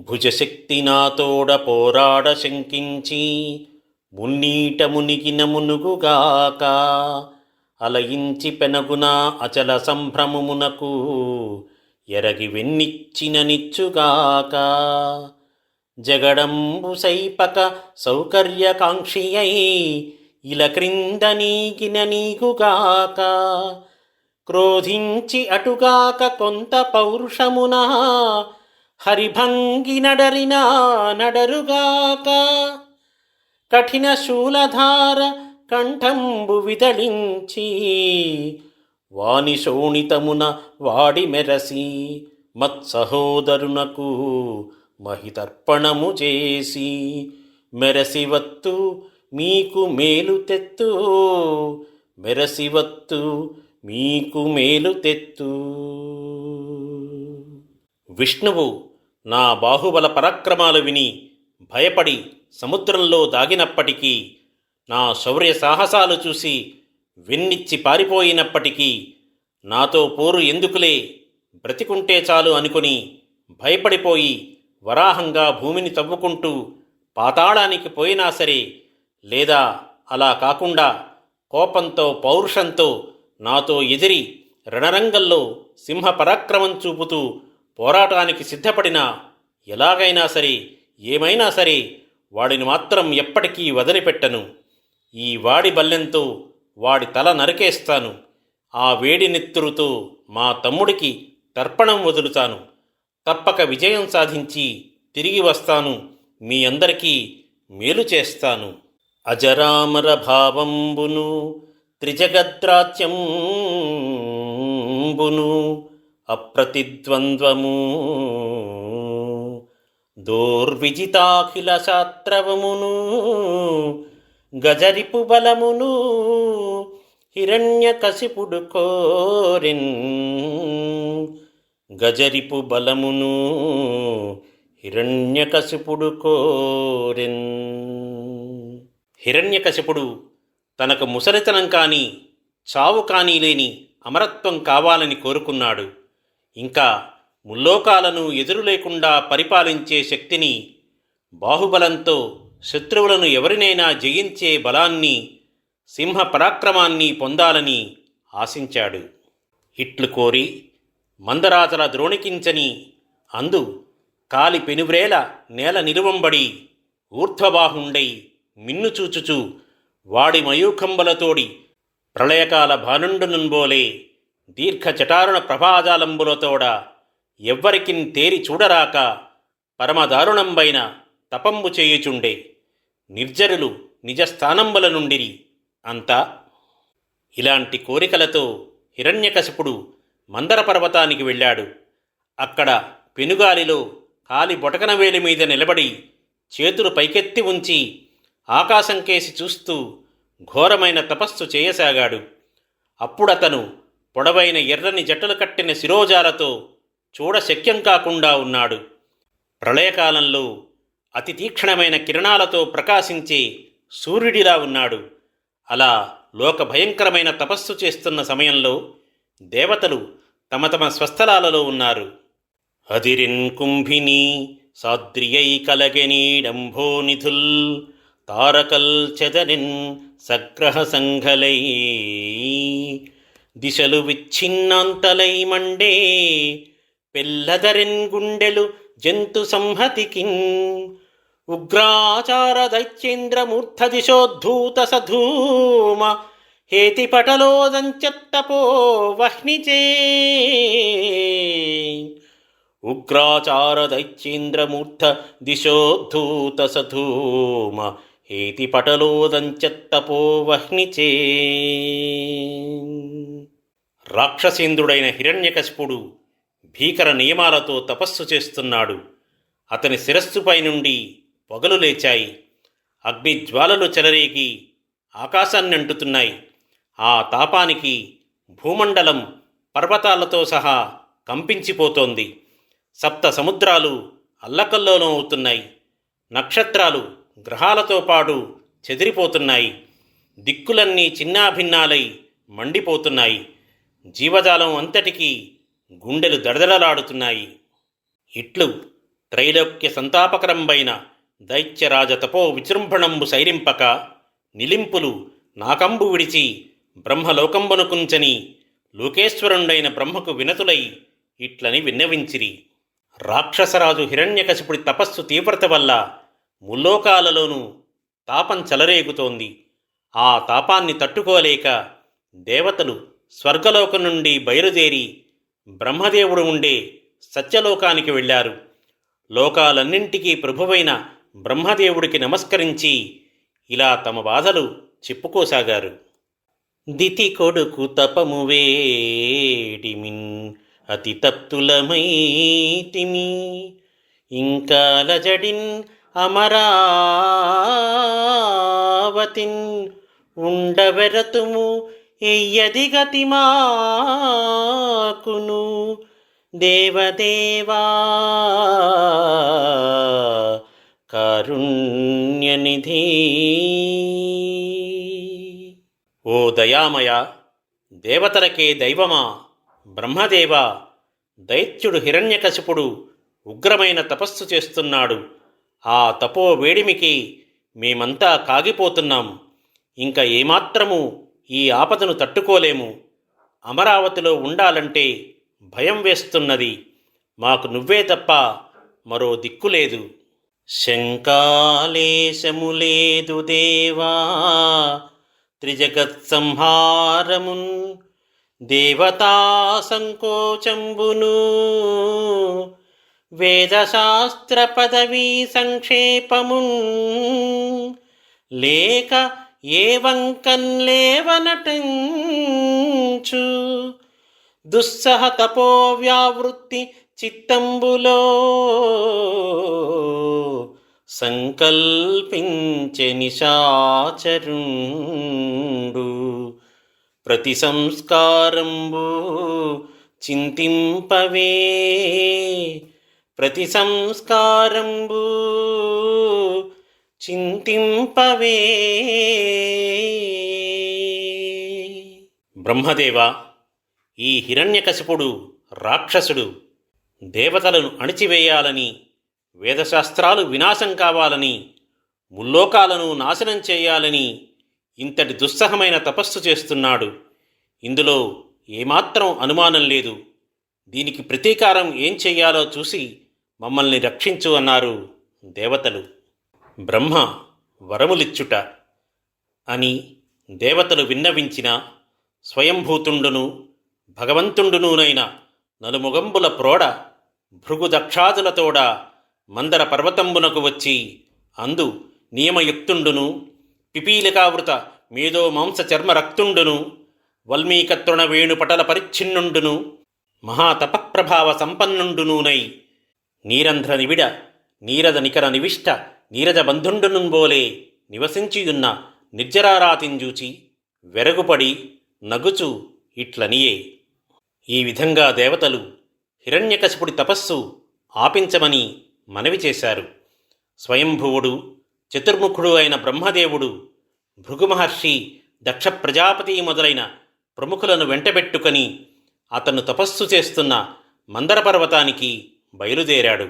భుజశక్తి నాతోడ పోరాడ శంకించి మున్నీట మునిగిన మునుగుగాక అలయించి పెనగున అచల సంభ్రమమునకు ఎరగి వెన్నిచ్చిన నిచ్చుగాక. జగడంబు సైపక సౌకర్యకాంక్షి అయి ఇల క్రింద నీగిన నీగుగాక. క్రోధించి అటుగాక కొంత పౌరుషమున హరిభంగి నడరినా నడరుగాక. కఠిన శూలధార కంఠంబు విదళించి వాని శోణితమున వాడి మెరసి మత్సహోదరునకు మహితర్పణము చేసి మెరసివత్తు మీకు మేలు తెత్తు మెరసివత్తు మీకు మేలు తెత్తు. విష్ణువు నా బాహుబల పరాక్రమాలు విని భయపడి సముద్రంలో దాగినప్పటికీ నా శౌర్య సాహసాలు చూసి వెన్నిచ్చి పారిపోయినప్పటికీ నాతో పోరు ఎందుకులే? బ్రతికుంటే చాలు అనుకుని భయపడిపోయి వరాహంగా భూమిని తవ్వుకుంటూ పాతాళానికి పోయినా సరే లేదా అలా కాకుండా కోపంతో పౌరుషంతో నాతో ఎదిరి రణరంగంలో సింహ పరాక్రమం చూపుతూ పోరాటానికి సిద్ధపడినా ఎలాగైనా సరే ఏమైనా సరే వాడిని మాత్రం ఎప్పటికీ వదిలిపెట్టను. ఈ వాడి బల్లెంతో వాడి తల నరికేస్తాను. ఆ వేడి నెత్తురుతో మా తమ్ముడికి తర్పణం వదులుతాను. తప్పక విజయం సాధించి తిరిగి వస్తాను. మీ అందరికీ మేలు చేస్తాను. అజరామర భావంబును త్రిజగద్రాత్యంబును అప్రతిద్వంద్వము. దోర్విజితాఖిల శాత్రవమును గజరిపు బలమును హిరణ్య కసిపుడు కోరిన్ గజరిపు బలమును హిరణ్యకశిపుడు కోరెన్ హిరణ్యకశిపుడు తనకు ముసలితనం కాని చావు కానీ లేని అమరత్వం కావాలని కోరుకున్నాడు. ఇంకా ముల్లోకాలను ఎదురు లేకుండా పరిపాలించే శక్తిని బాహుబలంతో శత్రువులను ఎవరినైనా జయించే బలాన్ని సింహ పరాక్రమాన్ని పొందాలని ఆశించాడు. ఇట్లు కోరి మందరాజల ద్రోణికించని అందు కాలి పెనువ్రేల నేల నిలువంబడి ఊర్ధ్వబాహుండై మిన్నుచూచుచు వాడి మయూఖంబలతోడి ప్రళయకాల భానుండునుంబోలే దీర్ఘ చటారుణ ప్రభాజాలంబులతోడ ఎవ్వరికిన్ తేరి చూడరాక పరమదారుణంబైన తపంబు చేయుచుండే నిర్జరులు నిజస్థానంబుల నుండిరి అంతా. ఇలాంటి కోరికలతో హిరణ్యకశపుడు మందర పర్వతానికి వెళ్ళాడు. అక్కడ పెనుగాలిలో కాలి బొటకన వేలి మీద నిలబడి చేతులు పైకెత్తి ఉంచి ఆకాశం కేసి చూస్తూ ఘోరమైన తపస్సు చేయసాగాడు. అప్పుడతను పొడవైన ఎర్రని జట్టలు కట్టిన శిరోజాలతో చూడశక్యం కాకుండా ఉన్నాడు. ప్రళయకాలంలో అతి తీక్షణమైన కిరణాలతో ప్రకాశించే సూర్యుడిలా ఉన్నాడు. అలా లోక భయంకరమైన తపస్సు చేస్తున్న సమయంలో దేవతలు తమ తమ స్వస్థలాలలో ఉన్నారు. హదిరిన్ కుంభిని సాద్రియై కలగెనీడంభో నిధుల్ తారకల్ చెదరిన్ సగ్రహ సంఘలై. దిశలు విచ్ఛిన్నాంతలై మండే పెల్లదరిన్ గుండెలు జంతు సంహతికిన్. ఉగ్రాచార దైత్యేంద్రమూర్ధ దిశోద్ధూత సధూమ హేతి పటలోదంచత్తపో వహ్నిచే. ఉగ్రాచార దైత్యేంద్రమూర్ధ దిశోద్ధూత సధూమ హేతి పటలోదంచత్తపో వహ్నిచే. రాక్షసేంద్రుడైన హిరణ్యకశిపుడు భీకర నియమాలతో తపస్సు చేస్తున్నాడు. అతని శిరస్సుపై నుండి పొగలు లేచాయి. అగ్నిజ్వాలలు చెలరేగి ఆకాశాన్ని అంటుతున్నాయి ఆ తాపానికి భూమండలం పర్వతాలతో సహా కంపించిపోతోంది. సప్త సముద్రాలు అల్లకల్లోలం అవుతున్నాయి. నక్షత్రాలు గ్రహాలతో పాటు చెదిరిపోతున్నాయి. దిక్కులన్నీ చిన్నాభిన్నాలై మండిపోతున్నాయి. జీవజాలం అంతటికీ గుండెలు దడదడలాడుతున్నాయి. ఇట్లు త్రైలోక్య సంతాపకరంబైన దైత్యరాజ తపో విజృంభణంబు సైరింపక నిలింపులు నాకంబు విడిచి బ్రహ్మలోకంబునుకుంచని లోకేశ్వరుండైన బ్రహ్మకు వినతులై ఇట్లని విన్నవించిరి. రాక్షసరాజు హిరణ్యకశిపుడి తపస్సు తీవ్రత వల్ల ముల్లోకాలలోనూ తాపం చెలరేగుతోంది. ఆ తాపాన్ని తట్టుకోలేక దేవతలు స్వర్గలోకం నుండి బయలుదేరి బ్రహ్మదేవుడు ఉండే సత్యలోకానికి వెళ్ళారు. లోకాలన్నింటికీ ప్రభువైన బ్రహ్మదేవుడికి నమస్కరించి ఇలా తమ బాధలు చెప్పుకోసాగారు. దితి కొడుకు తపము వేడిమిన్ అతి తప్తులమైతిమి ఇంకా లజడిన్ అమరావతిన్ ఉండవెరతుము ఎయ్యది గతి మాకును దేవదేవా కారుణ్యనిధి. ఓ దయామయ దేవతలకే దైవమా బ్రహ్మదేవ దైత్యుడు హిరణ్యకశిపుడు ఉగ్రమైన తపస్సు చేస్తున్నాడు. ఆ తపో వేడిమికి మేమంతా కాగిపోతున్నాం. ఇంకా ఏమాత్రము ఈ ఆపదను తట్టుకోలేము. అమరావతిలో ఉండాలంటే భయం వేస్తున్నది. మాకు నువ్వే తప్ప మరో దిక్కు లేదు. శంకాలేశము లేదు దేవా. త్రిజగత్ సంహారమున్ దేవతా సంకోచంబును. వేదశాస్త్ర పదవీ సంక్షేపమున్ లేక ఏ ఏవంకన్లేవనటంచు దుస్సహ తపో వ్యావృత్తి చిత్తంబులో సంకల్పించే నిశాచరుండు. ప్రతి సంస్కారంబు చింతింపవే. ప్రతి సంస్కారంబు చింతింపవే. బ్రహ్మదేవ ఈ హిరణ్యకశిపుడు రాక్షసుడు. దేవతలను అణిచివేయాలని వేదశాస్త్రాలు వినాశం కావాలని ముల్లోకాలను నాశనం చేయాలని ఇంతటి దుస్సహమైన తపస్సు చేస్తున్నాడు. ఇందులో ఏమాత్రం అనుమానం లేదు. దీనికి ప్రతీకారం ఏం చెయ్యాలో చూసి మమ్మల్ని రక్షించు అన్నారు దేవతలు. బ్రహ్మ వరములిచ్చుట అని దేవతలు విన్నవించిన స్వయంభూతుండును భగవంతుండునునైన నలుముగంబుల ప్రోడ భృగుదక్షాదులతోడ మందర పర్వతంబునకు వచ్చి అందు నియమయుక్తుండును పిపీలికావృత మేధో మాంస చర్మ రక్తుండును వల్మీకతృణ వేణుపటల పరిచ్ఛిన్నుండును మహాతపప్రభావ సంపన్నుండునూనై నీరంధ్ర నివిడ నీరద నికర నివిష్ట నీరజ బంధుండునుంబోలే నివసించియున్న నిర్జరారాతింజూచి వెరగుపడి నగుచు ఇట్లనియే. ఈ విధంగా దేవతలు హిరణ్యకశిపుడి తపస్సు ఆపించమని మనవి చేశారు. స్వయంభువుడు చతుర్ముఖుడు అయిన బ్రహ్మదేవుడు భృగుమహర్షి దక్ష ప్రజాపతి మొదలైన ప్రముఖులను వెంటబెట్టుకొని అతను తపస్సు చేస్తున్న మందర పర్వతానికి బయలుదేరాడు.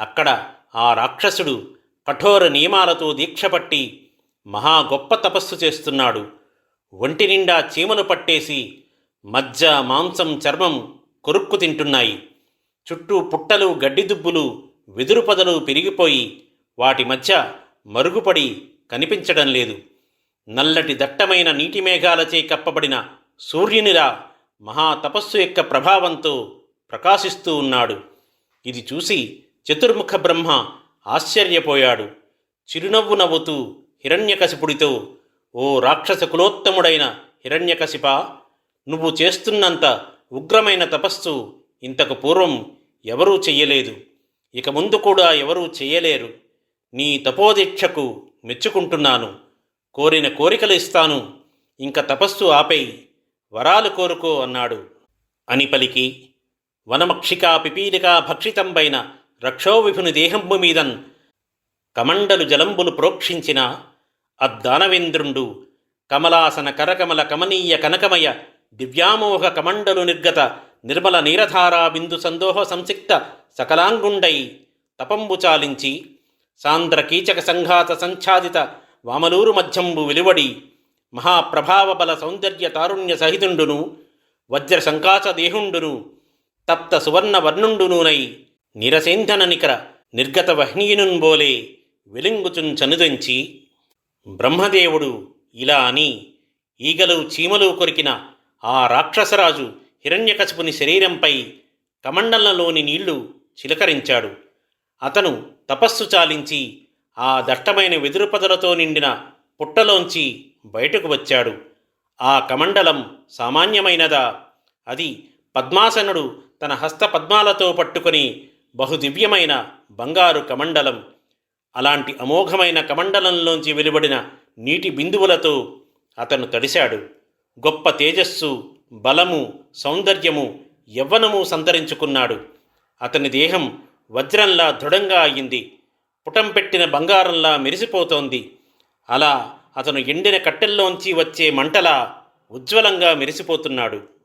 అక్కడ ఆ రాక్షసుడు కఠోర నియమాలతో దీక్షపట్టి మహా గొప్ప తపస్సు చేస్తున్నాడు. ఒంటి నిండా చీమలు పట్టేసి మజ్జ మాంసం చర్మం కొరుక్కు తింటున్నాయి. చుట్టూ పుట్టలు గడ్డిదుబ్బులు వెదురు పొదలు పెరిగిపోయి వాటి మధ్య మరుగుపడి కనిపించడం లేదు. నల్లటి దట్టమైన నీటి మేఘాలచే కప్పబడిన సూర్యునిలా మహా తపస్సు యొక్క ప్రభావంతో ప్రకాశిస్తూ ఉన్నాడు. ఇది చూసి చతుర్ముఖ బ్రహ్మ ఆశ్చర్యపోయాడు. చిరునవ్వు నవ్వుతూ హిరణ్యకశిపుడితో ఓ రాక్షస కులోత్తముడైన హిరణ్యకశిప నువ్వు చేస్తున్నంత ఉగ్రమైన తపస్సు ఇంతకు పూర్వం ఎవరూ చెయ్యలేదు. ఇక ముందు కూడా ఎవరూ చెయ్యలేరు. నీ తపోదీక్షకు మెచ్చుకుంటున్నాను. కోరిన కోరికలు ఇస్తాను. ఇంక తపస్సు ఆపేయి. వరాలు కోరుకో అన్నాడు. అని పలికి వనమక్షికా పిపీలికా భక్షితంబైన రక్షోవిభుని దేహంబు మీదన్ కమండలు జలంబులు ప్రోక్షించిన అద్దానవేంద్రుండు కమలాసన కరకమల కమనీయ కనకమయ దివ్యామోహ కమండలు నిర్గత నిర్మల నీరధారా బిందు సందోహ సంసిక్త సకలాంగుండై తపంబు చాలించి సాంద్ర కీచక సంఘాత సంఛాదిత వామలూరు మధ్యంబు వెలువడి మహాప్రభావబల సౌందర్య తారుణ్య సహితుండును వజ్ర సంకాచ దేహుండును తప్త సువర్ణ వర్ణుండునూనై నిరసేంధన నికర నిర్గత వహ్నీయునుంబోలే వెలింగుచున్ చనుదంచి బ్రహ్మదేవుడు ఇలా అని ఈగలు చీమలు కొరికిన ఆ రాక్షసరాజు హిరణ్యకశపుని శరీరంపై కమండలంలోని నీళ్ళు చిలకరించాడు. అతను తపస్సు చాలించి ఆ దట్టమైన వెదురుపదలతో నిండిన పుట్టలోంచి బయటకు వచ్చాడు. ఆ కమండలం సామాన్యమైనదా? అది పద్మాసనుడు తన హస్త పద్మాలతో పట్టుకొని బహుదివ్యమైన బంగారు కమండలం అలాంటి అమోఘమైన కమండలంలోంచి వెలువడిన నీటి బిందువులతో అతను తడిశాడు. గొప్ప తేజస్సు బలము సౌందర్యము యవ్వనము సంతరించుకున్నాడు. అతని దేహం వజ్రంలా దృఢంగా అయింది. పుటం పెట్టిన బంగారంలా మెరిసిపోతోంది. అలా అతను ఎండిన కట్టెల్లోంచి వచ్చే మంటలా ఉజ్వలంగా మెరిసిపోతున్నాడు.